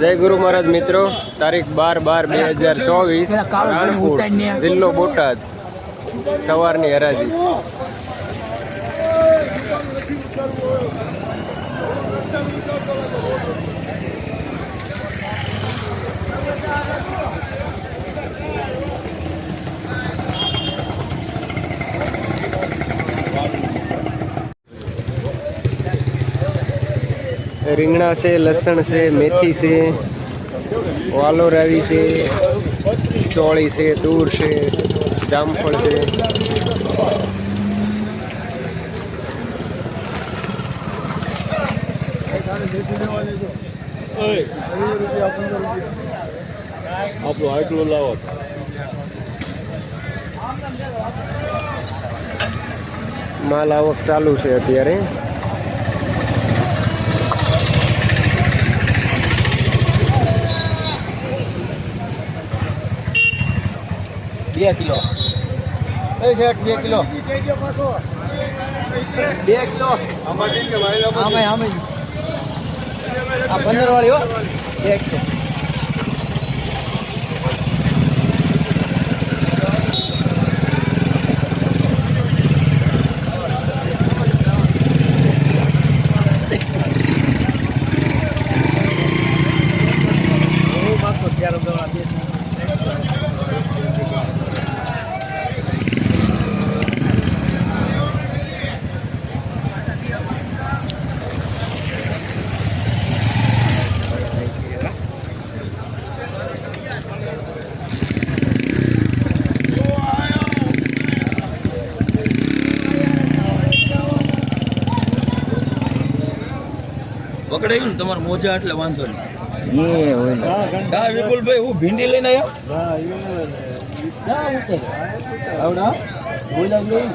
જય ગુરુ મહારાજ મિત્રો તારીખ બાર બાર બે હજાર ચોવીસ જિલ્લો બોટાદ સવારની હરાજી. રીંગણા છે લસણ છે મેથી છે વાલોર આવી છે ચોળી છે તૂર છે જામફળ છે. આપણો આટલો લાવો. માલ આવક ચાલુ છે અત્યારે. બે કિલો. એ છે બે કિલો? બે કિલો. આમે આમાં આ પંદર વાળી હો. બે કિલો પકડાયું ને તમારા મોજા એટલે વાંધો નહીં. હા વિપુલભાઈ હું ભીંડી લઈને આવ્યો? ના. ઉતરે આવડા બોલા જોઈ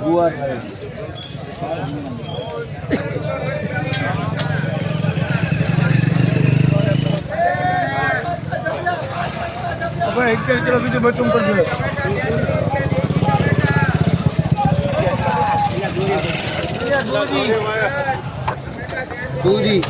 ગુવાર એક કિલો બીજું બચું પડશે. દૂધી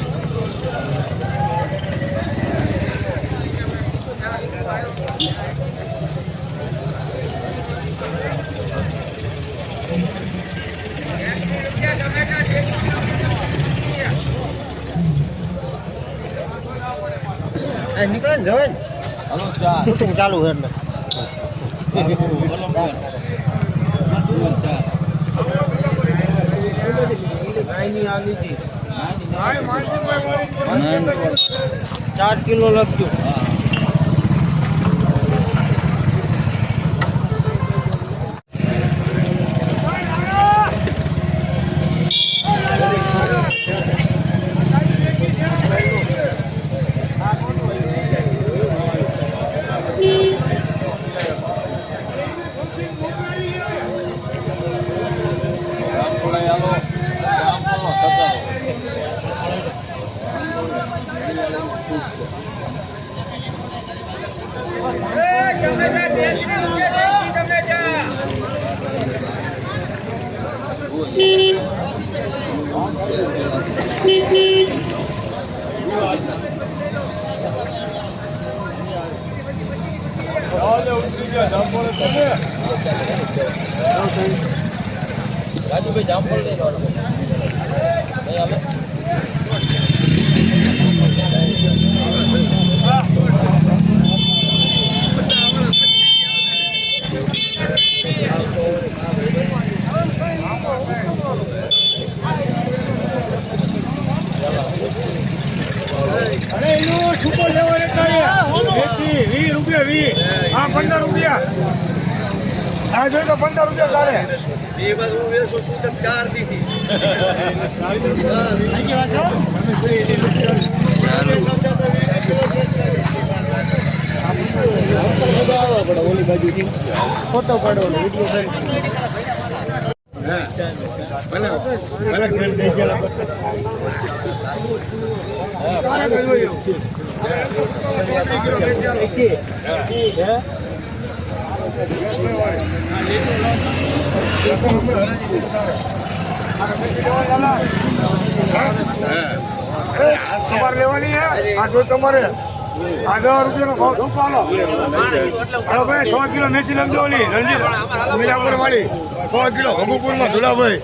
નીકળે ને જવે ને હલો ચા ચાલુ છે. એટલે ચાર કિલો લખજો રાજુભાઈ જામફળ લઈ લો નહીં આવે અરે એનું રૂપિયા વી હા, પંદર રૂપિયા. હા, જોઈ તો પંદર રૂપિયા તારે ઓલી બાજુ ફોટો પાડવાનો વીડિયો ટ્રેન થઈ ગયા તારે કઈ હોય એવું? તમારે લેવાની હે આ જો તમારે. આ રૂપિયાનો ભાવ શું પાલો ભાઈ, સો કિલો મેથી લખજો ઓલી રણજીત સો કિલો હબુપુરમાં ધુલાભાઈ.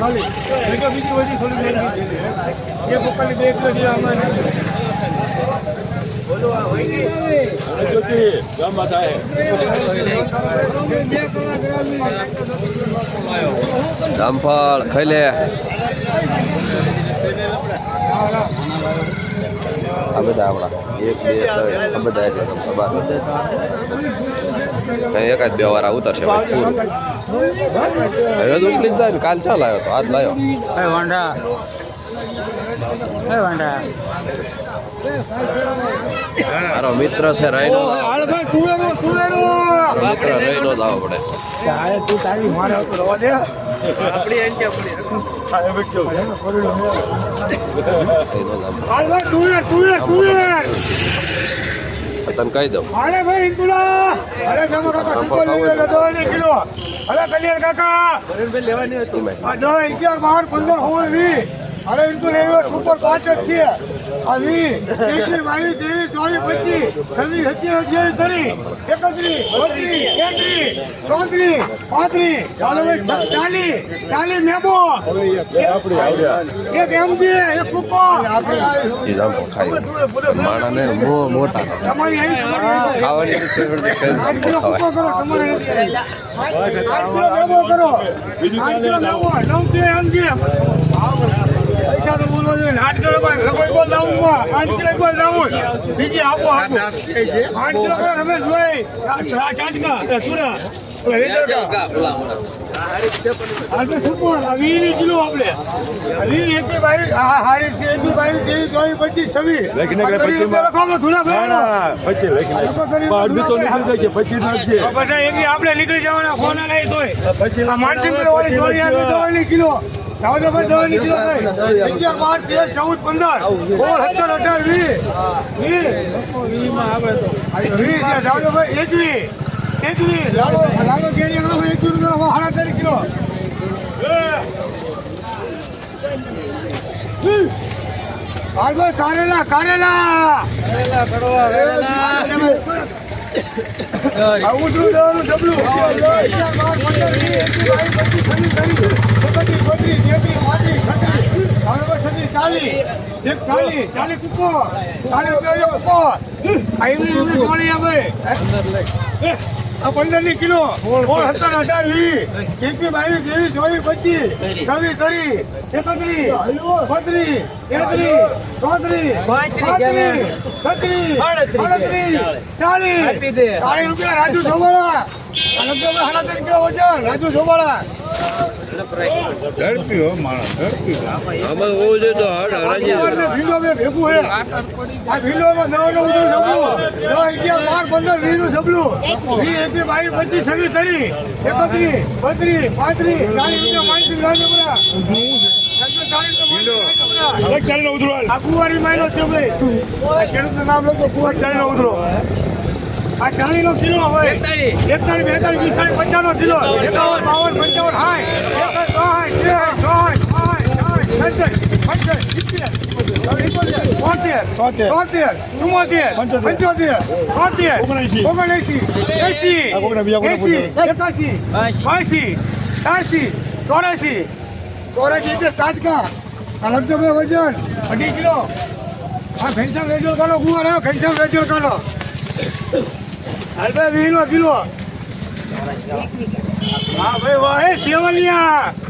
ખાલી. બીજી બધી થોડી. એક ઉપરની બે જામફળ ખાઈ લે. આ બધા આપણા. એક, બે આ બધા એટલે તમને બાર અહીં એક જ બે વાર ઉતરશે પૂરું કાલ ચાલ આવ્યો તો, આજ લાવ્યો. મારો મિત્ર છે રાઈનો મિત્ર રાઈનો જ આવવો પડે. તું તારી મારે રવા દે. આપણી એમ કે તને કહી દઉં. કાકા અને હિન્દુ રેલવે સુપર પાંચ જ છીએ આવી એકલી બાવીસ ત્રેવીસ ચોવીસ પચીસ છવ્વીસ સત્યાવીસ ધરી. ત્રીસ એકત્રીસ બત્રીસ તેત્રીસ ચોત્રીસ પાંત્રીસ ચાલીસ ચાલીસ મેબો. એક એમજી એક કુપો માણાને બહુ મોટા. ખાવાની તમારે કરો. બીજું નવ એમજી પૈસા તો બોલવો જોઈએ ને. આઠ કિલો કોઈ બોલ દાઉનમાં આઠ કિલો કોઈ દાઉન બીજી આપો આપો. આઠ કિલો કરો રમેશભાઈ ચાંચકા સુરા ઓલા વેચરકા. આપણે સુપર આ વીસ કિલો આપણે આ વીસ એકી બાવીસ આ હારી છે એકી બાવીસ ત્રેવીસ ચોવીસ પચીસ છવ્વીસ લખીને કે આ ત્રીસ રૂપિયા લખો આપણે ધૂળા ભાઈ પછી લખી આ લોકો ગરીબ અડધી તો નીકળી જવાના ફોન નહીં તો પછી આ માનસિંહ વાળી જોડી આપી કિલો. દાઉદભાઈ દવાની નીકળ્યો થાય અગિયાર બાર તેર ચૌદ પંદર. સોળ સત્તર અઢાર વીસ. વીસ. દાઉદભાઈ એકવીસ. એકવીસ. લાડો લાલો કેરી એકલો એકવીસ રૂપિયા સાડા કિલો. કારેલા કારેલા. આ ચાલી રૂપિયા કુકો આવે પંદરની કિલો. સત્તર અઢાર વીસ એકવીસ બાવીસ ત્રેવીસ ચોવીસ પચીસ છવ્વીસ ત્રીસ એકત્રીસ બત્રીસ તેત્રીસ ચોત્રીસ પાંત્રીસ છત્રીસ અડત્રીસ ચાલીસ. ચાલીસ રૂપિયા રાજુ સોબાળા લગભગ સાડા ત્રણ કિલો વજન રાજુ જોવાળા. ઝડપી હો માણસ ઝડપી હરાજી ભીલો બે ભેગું હે. આ ભીંડોમાં નવ નવ ઉધરું જબલું. નવ અગિયાર બાર પંદર વીસનું જબલું. વીસ એકવીસ બાવીસ પચીસ છવ્વીસ ત્રીસ એકત્રીસ બત્રીસ પાંત્રીસ ચાલીસ રૂપિયા માનસિંહ રાજપુરા ચાલી ઉતરો આ કુંવારી માયનો છે ભાઈ. આ ખેડૂતનું નામ લોકો કુવાર ચાલીનો ઉતરો આ ચાલીનો કિલો હોય. એકતાલીસ બેતાલીસ પિસ્તાલીસ પંચાવન કિલો. એકાવન બાવન પંચાવન સાઠ એકસઠ સાઠ ત્રેસઠ ચોસઠ સાઠ બોતેર તોતેર ચુમ્મોતેર પંચોતેર. તોતેર ઓગણએંસી. એસી એસી એકાસી બાસી. ત્યાસી ચોરાસી ચોરાસી એટલે તાજકા આ વજન અઢી કિલો. આ ઘનશ્યામ વેજલ કાનો કુંવર આવ્યો ઘનશ્યામ વેજલ કાનો હાલ ભાઈ કિલો. હા ભાઈ વાહ એ સેવલિયા.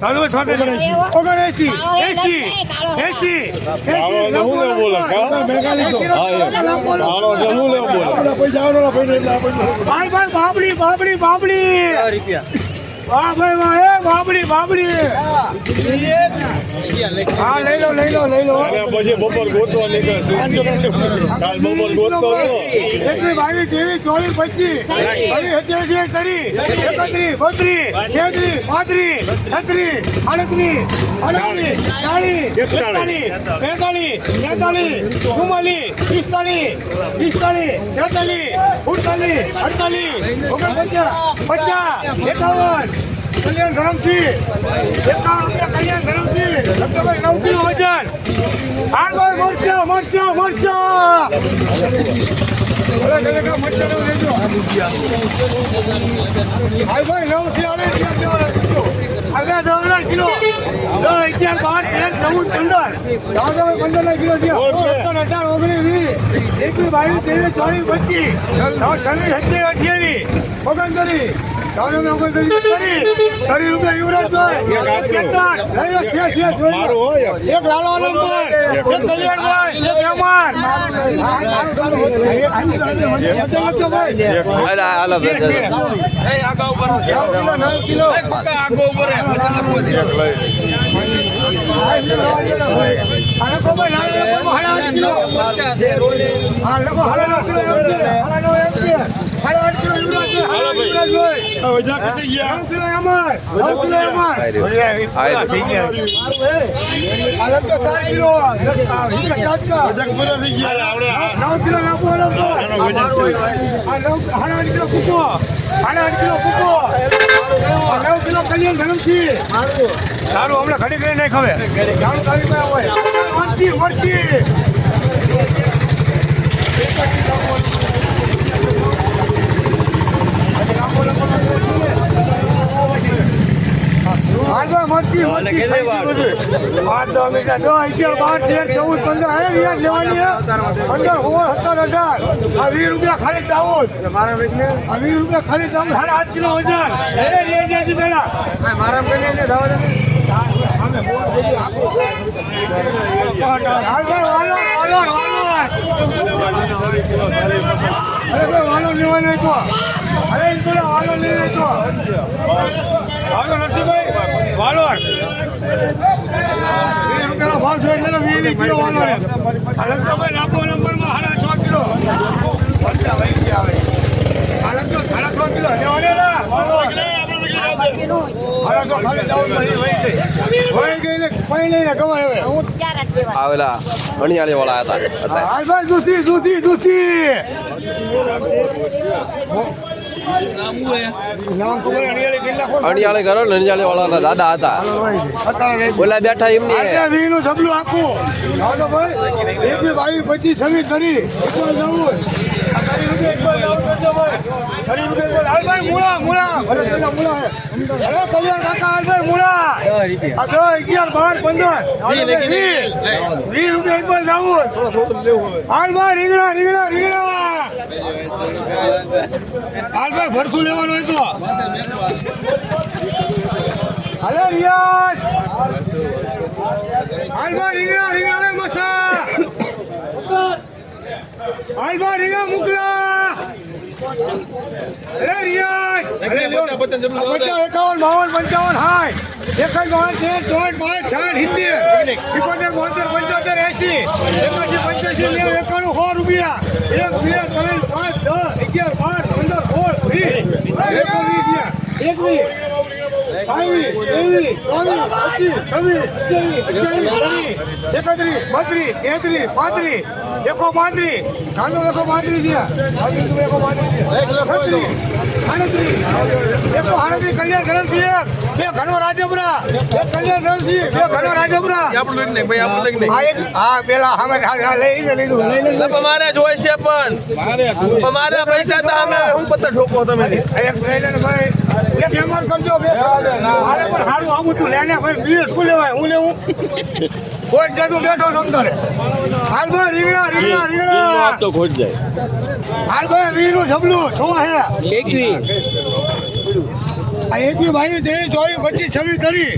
બાપડી પંચોતેર, છોતેર, ઓગણએંસી, એંસી, એંસી, બાબડી બાબડી બાબડી વાહ ભાઈ વાહ બાબડી બાબડી હા લઈ લો લઈ લો લઈ લો. પછી બપોર ગોતવા કાલ બપોર ગોતતો એકવી બાવીસ ત્રેવીસ ચોવીસ પચીસ. છવ્વીસ સત્યાવીસ ત્રીસ એકત્રીસ બત્રીસ તેત્રીસ પાંત્રીસ છત્રીસ આડત્રીસ અડત્રીસ ચાલીસ એકતાલીસ બેતાલીસ તેતાલીસ ચુમ્માલીસ પિસ્તાલીસ પિસ્તાલીસ તેતાલીસ ઉડતાલીસ અડતાલીસ ઓગણપચાસ પચાસ એકાવન કલ્યાણ ધરમસિંહ કલ્યાણ ધરમસિંહ લગભગ નવ કિલો વજન આગળ મરચો મરચો મરચો ભલે કાં મરચાં લેજો. નવ છે આલે અગિયાર કિલો. દસ, અગિયાર, બાર, તેર, ચૌદ, પંદર. જાઓ તો ભાઈ પંદરના કિલો થયા. અઢાર, ઓગણીસ, વીસ, એકવીસ, બાવીસ, ત્રેવીસ, ચોવીસ, પચીસ. છવ્વીસ, સત્યાવીસ, અઠ્યાવીસ, ઓગણત્રીસ. તમે ઓગણત્રીસ, ત્રીસ. ત્રીસ રૂપિયા યુવરાજભાઈ. એક લાલો નંબર એક કલ્યાણભાઈ એક હેમાન અરે હાલો સારું હમણાં ઘડી ઘડી નહીં ખબર સારું તારી હોય મરચી મરચી હાલો, મરચી, અને મરચી પાંચ દસ મિનિટ દસ અગિયાર બાર તેર ચૌદ પંદર હે રિયાજ લેવાની પંદર સોળ સત્તર અઢાર. આ વીસ રૂપિયા ખાલી દાઉદ આ વીસ રૂપિયા ખાલી દાઉદ સાડા આઠ કિલો વજન. અરે પેલા. મારા કને દાઉદ વાલો લેવા નહીં તો. અરે વાલો લેવા તો. હાલો નરસિંહભાઈ વાલો વીસ રૂપિયાનો ભાવ છે એટલે વીસ કિલો વાલો છે. અલગ તો ભાઈ લાંબો નંબરમાં સાડા છ કિલો. આવેલા અણિયાળી વાળા હતા. હતા હાલ ભાઈ દૂધી દૂધી દૂધી. અણિયાળી કરો ને અણિયાળી દાદા હતા. ઓલા બેઠા એમની. વીનું જબલું આખું. ભાઈ, એક બાવીસ ભાઈ, રીંગણા રીંગણા રીંગણા. હાલ ભાઈ ભરખું લેવાનું હોય તો. હાલે રિયાજ હાલમાં રીંગણા રીંગણા મસા. હાલમાં રીંગણા મોકલા. એકાવન બાવન પંચાવન હાય એકજ બાવન તેર ચોટ પાંચ છાઠ સિત્તેર સિત્તોતેર બોતેર પંચોતેર એસી એકાસી પંચ્યાસી નેવું એકાણું સો રૂપિયા એક બે ત્રણ પાંચ દસ અગિયાર બાર પંદર સોળ વીસ એક થયા. બાવીસ ત્રેવીસ ચોવીસ પચીસ છવ્વીસ સત્યાવીસ અઠ્યાવીસ ત્રીસ એકત્રીસ બત્રીસ તેત્રીસ પાંત્રીસ એકો પાંત્રીસ. કાંદો એકો પાંત્રીસ છે પાંત્રીસ એકો પાંત્રીસ આડત્રીસ એકો આડત્રીસ કલ્યાણ ધરમસિંહ બે ઘણો રાજપુરા. કલ્યાણ ધરમસિંહ બે ઘણો રાજપુરા. આ એક હા પેલા હા, હા, લઈને લીધું. લઈને લીધું. અમારે જોઈ છે પણ અમારા પૈસા તો અમે હું પત્તા ઠોકો તમે. એક ભાઈ. એક એમઆર કરજો બે. હાલે પણ સારું આવું તું લેને ભાઈ શું લેવાય? હું લેવું કોઈ જતું બેઠો સમતારે હાલ ભાઈ રીંગણા રીંગણા રીંગણા. તો ખોટ જાય. હાલ ભાઈ વીનું જબલું છો હે. એકવી આ એકવી ભાઈ ત્રેવીસ ચોવીસ પચીસ છવ્વીસ ધરી.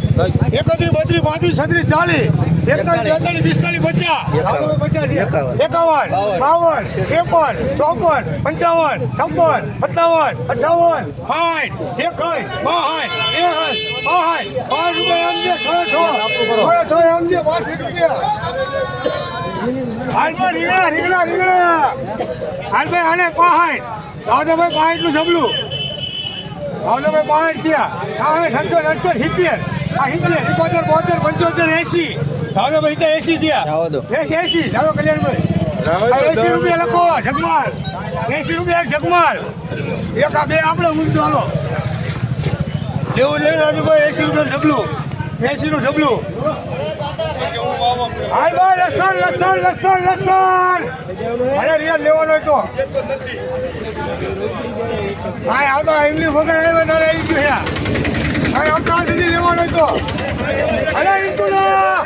એકત્રીસ બત્રીસ પાંત્રીસ છત્રીસ ચાલીસ. એકાવન. બાવન. ત્રેપન ચોપન પંચાવન છપ્પન સત્તાવન અઠાવન સાઠ એકસઠ બાસઠ ત્રેસઠ બાસઠ પાંચ રૂપિયા સમજે છ છ છ સમજે બાસઠ રૂપિયા. હાલમાં રીંગણા રીંગણા રીંગણા. હાલભાઈ હાલે પાહાઠ દાદાભાઈ પાહાઠનું જબલું. દાદાભાઈ પાહાઠ થયા. છાસઠ અડસઠ અડસઠ સિત્તેર. આ સિત્તેર એકોતેર બોતેર પંચોતેર એસી. દાદાભાઈ ત્યાં એસી થયા. એસી એસી ચાલો કલ્યાણભાઈ. એસી રૂપિયા લખો જગમાલ એસી રૂપિયા જગમાલ એક આ બે આપણે મુદ્દો હાલો. જેવું લઈ રાજુભાઈ એસી રૂપિયા જબલું એસી નું ભાઈ લસણ લસણ લસણ લસણ. અરે રિયાદ લેવાનો હતો તો. હા આવતો એમની વગર આવ્યો તારે આવી ગયું હા આવતા સુધી લેવાનો તો. અરે હેમરમાં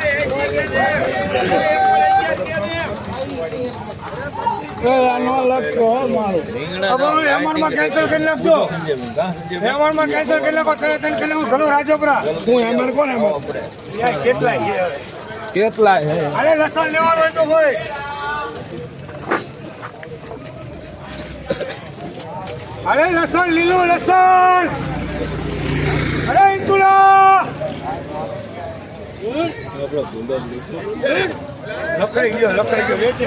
કેન્સલ કરી નાખજો હેમણમાં કેન્સલ કરી નાખો તને તને કરી નાખો ઘણો રાજપરા હું હેમર કોણ હેમર કેટલાય છે કેટલાય છે અરે લસણ લેવાનું હોય તો ભાઈ અરે લસણ લીલું, લસણ! અરે ઇન્દુલા લખાઈ ગયો લખાઈ ગયો વેચે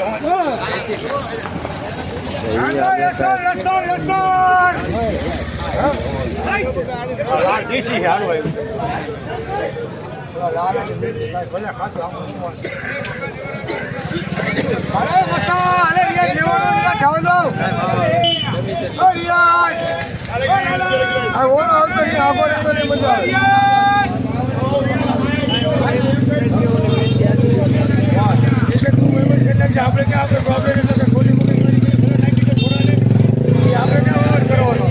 દેશી હાલો આવ્યું લાલ અને મિર્ચી નહીં મજા ખાધું આમાં અરે મસા અરે રિયાજ લેવાનો રિયાજ જવા દો અરે રિયાજ આ ઓલો આવતો નહીં આગો રહેતો નહીં મજા આવે એટલે તું મહેમાન કરી નાખજે. આપણે ક્યાં આપણે ગોબરે એટલે કે ખોટી મોટી મારી કરી ઘરે નાખી દે, થોડાને. એ આપણે ક્યાં વહીવટ કરવાનો?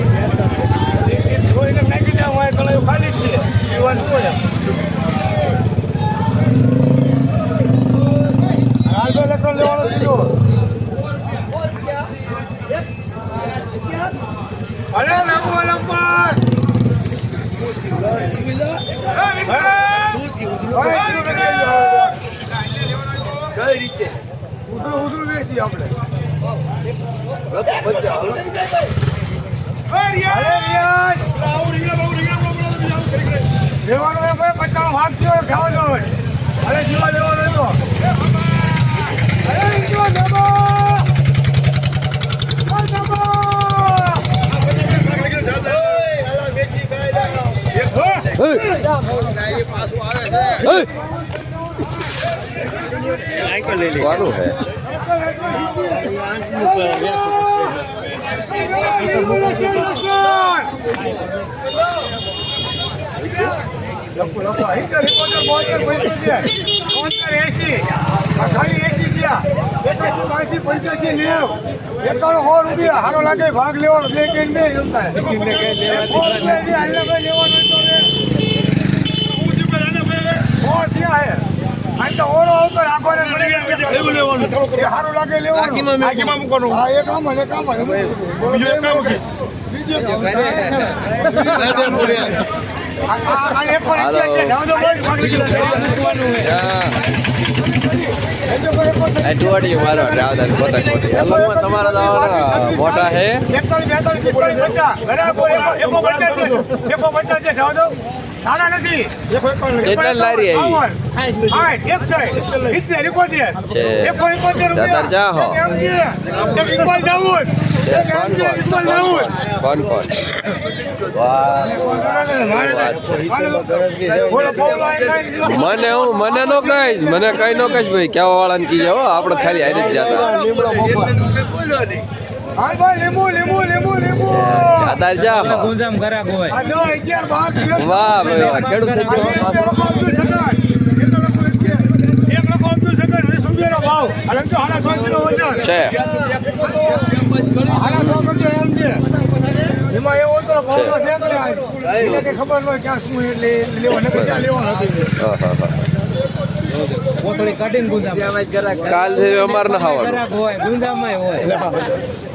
એક એક છોડીને નાખી દે, વાંહે કળાયું ખાલી જ છે. પીવાનું કોને? હાલ તો લસણ લેવાનું કીધું. અરે લાંબુ લંબર કઈ રીતે ઉધડું ઉધડું વેચી આપણે અરે રિયાજ લેવાનો હોય ભાઈ પચાસ ભાગ થયો ખાવાનો હોય અરે જીવા લેવાનો હોય તો અરે જીવા જમો અરે જમો વારું હે લખો લખો ઇન્ટર ઇકોતેર બોતેર પંચોતેર બોતેર એસી આ ખાલી એસી થયા એસી બાસી પંચ્યાસી નેવ એકાણું સો રૂપિયા સારો લાગે ભાગ લેવાનો બે કે બે જમતા સો રૂપિયા જે હાલ્યા ભાઈ લેવાનો હોય તો લે. સો થયા હે તો આવતો લેવાનું. સારું લાગે લેવાનું. આખીમાં મૂકવાનું. હા બીજું એક કામ કે? બીજું મારો રાવદાન ખોટી અલગમાં તમારા દાવાના મોટા હે એકતાલીસ, બેતાલીસ, બરાબર, એકો- જાઓ તો. નથી. કેટલા લારી આવી? એકોતેર. એકો એકોતેર ઇકબાલ દાઉદ. કોણ. કોણ. મને હું મને નો કહીશ મને કઈ નો કહીશ ભાઈ કેવા વાળાને કીજે હો આપણે ખાલી હારી જ જતા હાલ ભાઈ, લીંબુ, લીંબુ, લીંબુ, લીંબુ. આ જો અગિયાર, બાર, તેર, વાહ ભાઈ વાહ ખેડૂત થઈ ગયો એક અબ્દુલ રૂપિયાનો ભાવ. અને તો સાડા સો વજન. છે સાડા સો કરજો એમ છે. એમાં એ તો ભાવ તો છે કે ખબર ન હોય ક્યાં શું એટલે લેવા નકર ક્યાં લેવાનું હતું. હા, હા, હા. કાલથી અમારે ના ખાવાનું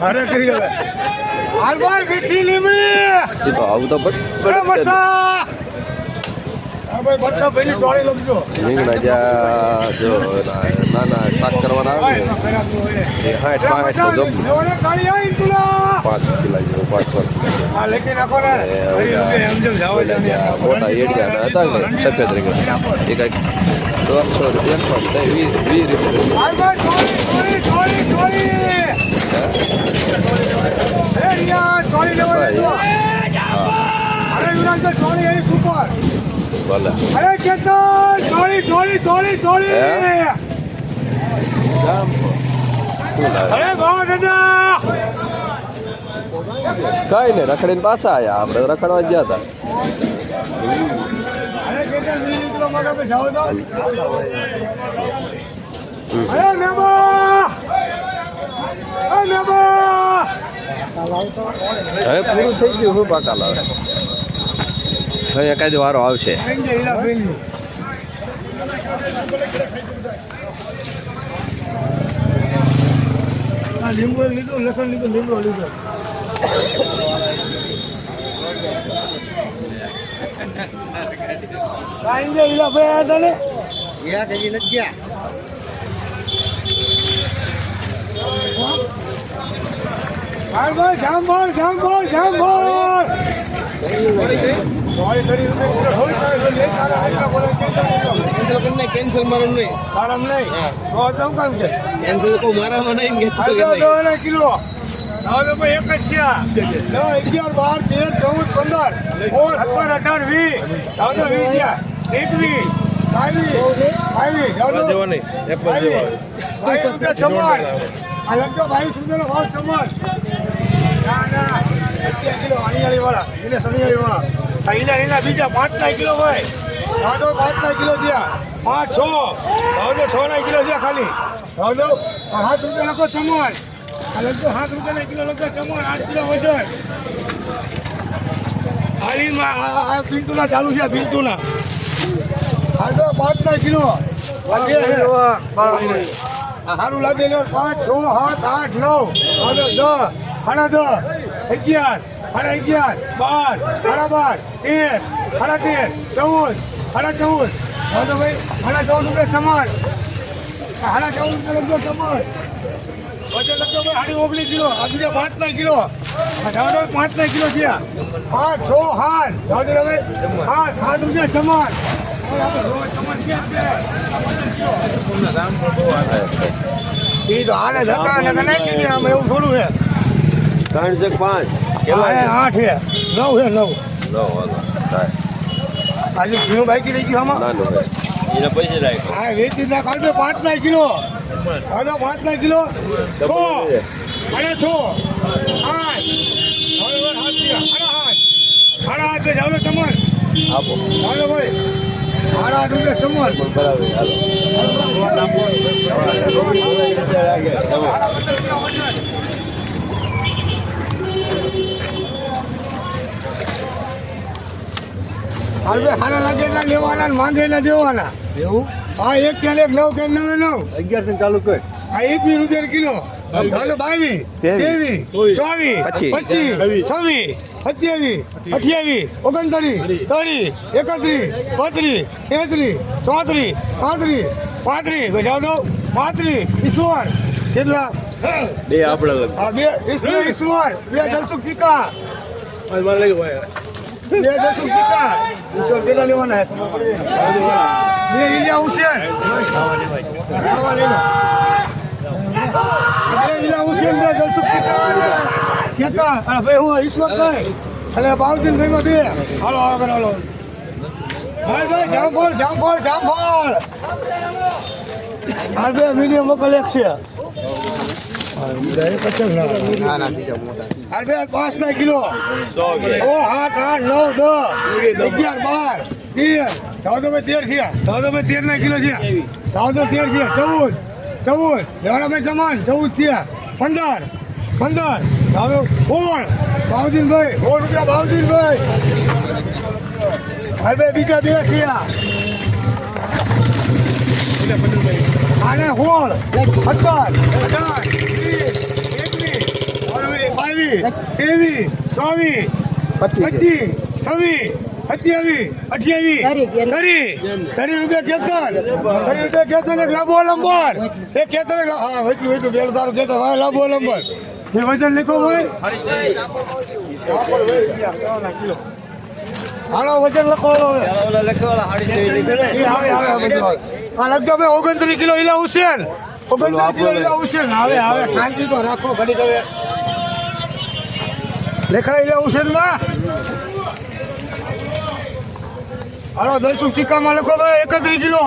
અરે કરી હવે. હાલ ભાઈ મીઠી લીમડી. એ તો આવું તો બટ મસા ભાઈ બટ્ટા ભાઈની ચોળી લખજો રીંગણા જ્યાં જો નાના શાક કરવાના આવે ને એ સાઠ પાંસઠ નો જમવું પાંચ કિલા જેવું પાંચ પાંચ મોટા એડિયાના હતા ને સફેદ રીંગણા એ કંઈક દોઢસો એકસો વીસ વીસ રૂપિયા. હા? ભલે અરે ચેતન ચોળી હે? શું લાવે અરે ભાવ દાદા. કઈ નહીં રખડીને પાછા આયા. આપણે રખડવા ગયા હતા. અરે મેમા. અરે મેમા. હવે પૂરું થઈ ગયું શું પાકા લાવે. હવે એકાદ વારો આવશે. લીંબુ લીધું લસણ લીધું લીમડો લીધો. આઈ જાય ઈલા ભાઈ આ તને જામફળ જામફળ જામફળ જામફળ સોરી કરી રૂપિયા કિલો હોય તો લે તારા આટલા બોલે કે તને કેન્સલ મારું નહીં તારમ નહીં તો તમ કામ છે કેન્સલ તો મારામાં નહીં કે આટલો દો કિલો હવે ભાઈ એક જ છે. દસ, અગિયાર બાર તેર ચૌદ પંદર સોળ સત્તર અઢાર વીસ હવે તો વીસ ગયા એકવીસ રૂપિયા ચમણ આ લગભગ બાવીસ રૂપિયાનો ભાવ ચમણ ના ના. અગિયાર કિલો અણિયાળી વાળા એટલે શનિયાળી વાળા એના એના બીજા પાંચ ના કિલો હોય. ભાદો તો પાંચ ના કિલો થયા. પાંચ છ. હવે છ ના કિલો થયા ખાલી. તો સાત રૂપિયા લખો ચમણ લગતો સાત રૂપિયાના કિલો લખો ચમણ આઠ કિલો વજન હાલીમાં આ ચાલુ છે પિન્ટુના હા તો પાંચ ના કિલો સારું લાગે પાંચ, છ, સાત, આઠ, નવ. દસ. સાડા દસ. અગિયાર સાડા અગિયાર બાર સાડા બાર તેર સાડા તેર ચૌદ સાડા ચૌદ. હવે ભાઈ સાડા ચૌદ રૂપિયા સમાન. સાડા ચૌદ રૂપિયા લગતો સમાન. વજન લગતો ભાઈ સાડી ઓગણીસ કિલો. આ બીજા પાંચ ના કિલો. જાવદર પાંચ ના કિલો થયા. પાંચ છ સાત હવે સાત સાત રૂપિયા સમાન? ઈ તો આને ધક્કા ને નાખી દે આમ એવું થોડું છે. ત્રણ છે પાંચ? આ આઠ છે. નવ છે નવ. હા, આજે ઘીનું બાકી રહી ગયું આમાં? ના નો એને પૈસા રાખ હા વેચી ના કાઢે પાંચ ના કિલો. તો પાંચ ના કિલો. છ. સાડા છ. આઠ. હવે હવે હાથ થયા. સાડા આઠ જાવ ચમન આપો. હાલો ભાઈ. સાડા આઠ રૂપિયા ચમન બરાબર હાલો. હાલ ભાઈ સારા લાગે એટલા લેવાના ને માંગે એટલા દેવાના. એવું? હા એક ક્યાં એક નવ કે નવે નવ. અગિયારસો થી ચાલુ કર. આ એકવીસ રૂપિયા કિલો. હાલો બાવીસ. ત્રેવીસ. ચોવીસ. પચીસ. છવ્વીસ. સત્યાવીસ. અઠ્યાવીસ. ઓગણત્રીસ ત્રીસ એકત્રીસ. બત્રીસ. તેત્રીસ. ચોત્રીસ. પાંત્રીસ. પાંત્રીસ. બજાવ જાવ દો પાંત્રીસ. ઈશ્વર કેટલા? બે આપણે આ બે. ઈશ્વર બે દલસુખ ટીકા. બે દલસુખ ગીતા. ઈશ્વર કેટલા લેવાના? બે ઇલિયા હુસેન. બે ઇલિયા હુસેન બે દલસુખ ટીકા કેતા અને ભાઈ, હું ઈશ્વર કઈ અને બાઉદ્દીન ભાઈ માં બે હાલો આગળ હાલો, હાલ. ભાઈ જામફળ જામફળ જામફળ હાલ બે મીડિયમ વકલ એક છે. ભાઈ પાંચ ના કિલો ઓ સાત આઠ નવ દસ અગિયાર બાર તેર ચૌદ તેર થયા ચૌદ ભાઈ કિલો છે ચૌદ તેર થયા ચૌદ ચૌદ લેવાના ભાઈ સમાન ચૌદ થયા પંદર પંદર સોળ બાઉદીનભાઈ સોળ રૂપિયા બાઉદીનભાઈ ભાઈ બીજા બે થયા આને હોળ સત્તર અઢાર હવે બાવીસ ત્રેવીસ ચોવીસ પચીસ. છવ્વીસ સત્યાવીસ અઠ્યાવીસ તરી તરી રૂપિયા કેતન તરી રૂપિયા કેતન એક લાંબો લંબર. એક કેતન હા વચ્ચું વચ્ચું બેલ તારું કેતન હા લાંબો લંબર. મેં વજન લીધો ભાઈ. હાલો વજન લખો હવે. લખજો ઓગણત્રીસ કિલો ઇલા હુસેન. ઓગણત્રીસ કિલો ઇલા હુસેન. આવે આવે શાંતિ તો રાખો ઘડી હવે. લેખા ઇલા હુસેનમાં હાલો દસુક ચિક્કામાં લખો ભાઈ, એકત્રીસ કિલો.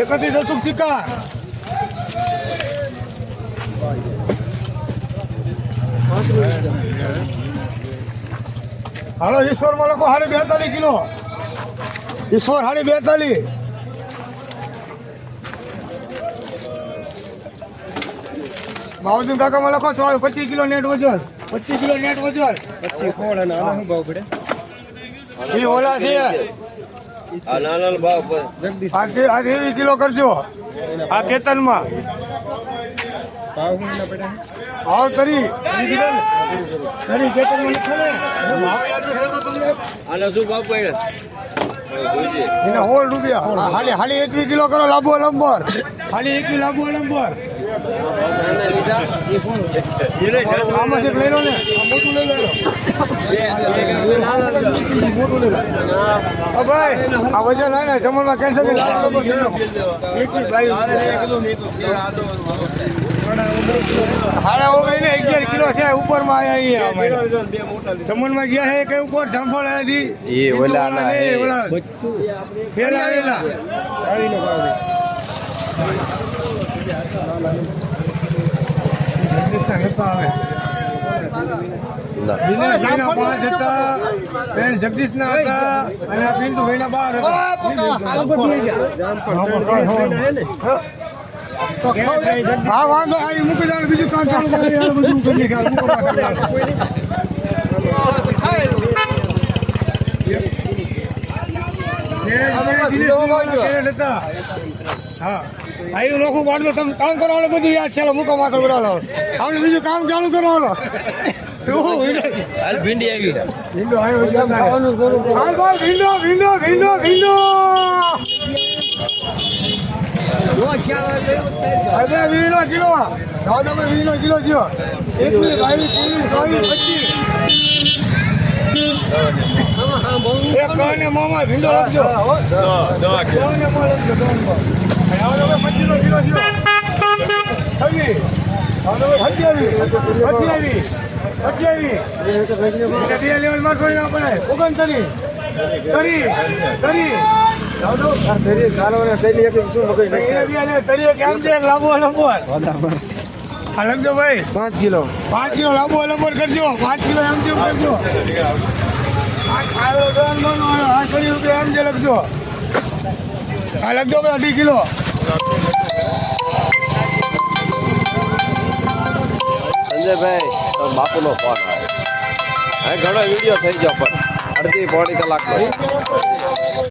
એકત્રીસ દલસુખ ચિક્કા હાલો, ઈશ્વરમાં લખો સાડી બેતાલીસ કિલો. ઈશ્વર સાડી બેતાલીસ. બાઉદીન કાકામાં લખો ચોવીસ, પચીસ કિલો નેટ વજન. પચીસ કિલો નેટ વજન પચીસ કોણ અને આનો શું ભાવ પડે? એ ઓલા છે. આ નાના ભાવ આ ત્રેવીસ કિલો કરજો. આ કેતનમાં. ભાવ શું એના પડે આવો તરી તરી લખો ને. ભાવ યાદ છે તો તમને આના શું ભાવ પડ્યા? એને હોળ રૂપિયા. હાલી હાલી એકવી કિલો કરો લાંબો લંબર. હાલી એકવી લાંબો લંબર. જમણમાં કેન્સલ હાડા ઓગણી ને અગિયાર કિલો છે ઉપરમાં આયા અહીંયા અમારે જમણમાં ગયા છે કઈ ઉપર જામફળ આયાથી એ. ઓલા ફેરા આવેલા જગદીશના ના. હતા અને આ પિન્ટુભાઈના બાર હતા હા વાંધો આવી મૂકી દે બીજું કામ ચાલુ કરી. હા આ લોકો પાડતો તમે કામ કરવાનું બધું યાદ છે. મૂકો માથે ઉડાડો. આપણે બીજું કામ ચાલુ કરવાનું ભીંડી આવી. ભીંડો ભીંડો ભીંડો ભીંડો અરે વીનો કિલો. તમે વીનો કિલો એક એકવીસ બાવીસ ત્રેવીસ ચોવીસ પચીસ. એક કહને મોમાં ભીંડો લખજો કહને મોં લખજો તમે પચીસનો કિલો થયો છવ્વીસ આવો તમે સત્યાવીસ અઠ્યાવીસ અઠ્યાવીસ એટલે બે લેવલમાં કોઈ ના પડે ઓગણત્રીસ તરી તરી પાંચ કિલો. પાંચ કિલો લાંબો લંબર કરજો. પાંચ કિલો એમ કરજો. આઠસો રૂપિયા એમ જે લખજો આ લખજો ભાઈ અઢી કિલો સંજયભાઈ બાપુનો ફોન આવે. ઘણો વીડિયો થઈ ગયો પણ. અડધી પોણી કલાકનો.